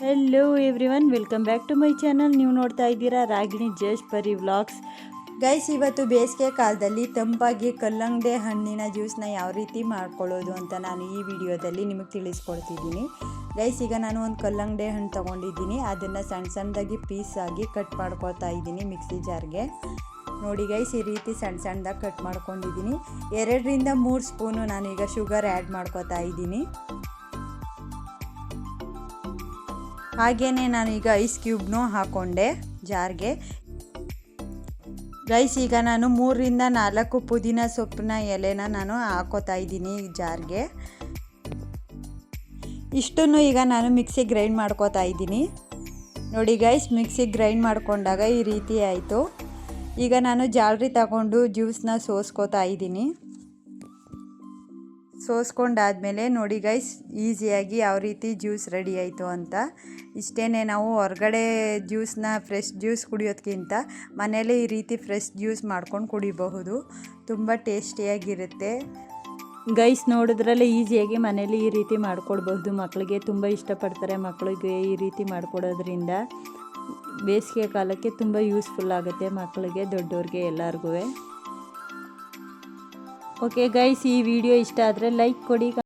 Hello everyone welcome back to my channel ನೀವು ನೋಡ್ತಾ ಇದ್ದೀರಾ ರಾಗಿಣಿ ಜಸ್ಟ್ ಪರಿ ವ್ಲಾಗ್ಸ್ ಗೈಸ್ ಇವತ್ತು ಬೇಸಿಗೆ ಕಾಲದಲ್ಲಿ ತಂಪಾಗಿ ಕಲ್ಲಂಗಡಿ ಹಣ್ಣಿನ ಜ್ಯೂಸ್ನ ಯಾವ ರೀತಿ ಮಾಡ್ಕೊಳ್ಳೋದು ಅಂತ ನಾನು ಈ ವಿಡಿಯೋದಲ್ಲಿ ನಿಮಗೆ ತಿಳಿಸ್ಕೊಡ್ತಿದ್ದೀನಿ. ಗೈಸ್ ಈಗ ನಾನು ಒಂದು ಕಲ್ಲಂಗಡಿ ಹಣ್ಣು ತೊಗೊಂಡಿದ್ದೀನಿ. ಅದನ್ನು ಸಣ್ಣ ಸಣ್ಣದಾಗಿ ಪೀಸ್ ಆಗಿ ಕಟ್ ಮಾಡ್ಕೊಳ್ತಾ ಇದ್ದೀನಿ ಮಿಕ್ಸಿ ಜಾರ್ಗೆ ನೋಡಿ ಗೈಸ್ ಈ ರೀತಿ ಸಣ್ಣ ಸಣ್ಣದಾಗಿ ಕಟ್ ಮಾಡ್ಕೊಂಡಿದ್ದೀನಿ. ಎರಡರಿಂದ ಮೂರು ಸ್ಪೂನು ನಾನೀಗ ಶುಗರ್ ಆ್ಯಡ್ ಮಾಡ್ಕೊತಾ ಇದ್ದೀನಿ. ಹಾಗೆಯೇ ನಾನೀಗ ಐಸ್ ಕ್ಯೂಬ್ನೂ ಹಾಕ್ಕೊಂಡೆ ಜಾರ್ಗೆ. ರೈಸ್ ಈಗ ನಾನು ಮೂರರಿಂದ ನಾಲ್ಕು ಪುದೀನ ಸೊಪ್ಪಿನ ಎಲೆನ ನಾನು ಹಾಕೋತಾ ಇದ್ದೀನಿ ಜಾರ್ಗೆ. ಇಷ್ಟನ್ನು ಈಗ ನಾನು ಮಿಕ್ಸಿ ಗ್ರೈಂಡ್ ಮಾಡ್ಕೋತಾ ಇದ್ದೀನಿ. ನೋಡಿ ಗೈಸ್ ಮಿಕ್ಸಿ ಗ್ರೈಂಡ್ ಮಾಡಿಕೊಂಡಾಗ ಈ ರೀತಿ ಆಯಿತು. ಈಗ ನಾನು ಜಾಲ್ರಿ ತಗೊಂಡು ಜ್ಯೂಸನ್ನ ಸೋಸ್ಕೋತಾ ಇದ್ದೀನಿ. ಸೋಸ್ಕೊಂಡಾದಮೇಲೆ ನೋಡಿ ಗೈಸ್ ಈಸಿಯಾಗಿ ಯಾವ ರೀತಿ ಜ್ಯೂಸ್ ರೆಡಿ ಆಯಿತು ಅಂತ. ಇಷ್ಟೇ ನಾವು ಹೊರಗಡೆ ಜ್ಯೂಸ್ನ ಫ್ರೆಶ್ ಜ್ಯೂಸ್ ಕುಡಿಯೋದಕ್ಕಿಂತ ಮನೆಯಲ್ಲೇ ಈ ರೀತಿ ಫ್ರೆಶ್ ಜ್ಯೂಸ್ ಮಾಡ್ಕೊಂಡು ಕುಡಿಬಹುದು. ತುಂಬ ಟೇಸ್ಟಿಯಾಗಿರುತ್ತೆ ಗೈಸ್ ನೋಡಿದ್ರಲ್ಲೇ ಈಸಿಯಾಗಿ ಮನೇಲಿ ಈ ರೀತಿ ಮಾಡ್ಕೊಡ್ಬಹುದು. ಮಕ್ಕಳಿಗೆ ತುಂಬ ಇಷ್ಟಪಡ್ತಾರೆ ಮಕ್ಕಳಿಗೆ ಈ ರೀತಿ ಮಾಡಿಕೊಡೋದ್ರಿಂದ. ಬೇಸಿಗೆ ಕಾಲಕ್ಕೆ ತುಂಬ ಯೂಸ್ಫುಲ್ ಆಗುತ್ತೆ ಮಕ್ಕಳಿಗೆ ದೊಡ್ಡವ್ರಿಗೆ ಎಲ್ಲರಿಗೂ ಓಕೆ ಗೈಸ್ ಈ ವಿಡಿಯೋ ಇಷ್ಟ ಆದರೆ ಲೈಕ್ ಕೊಡಿ.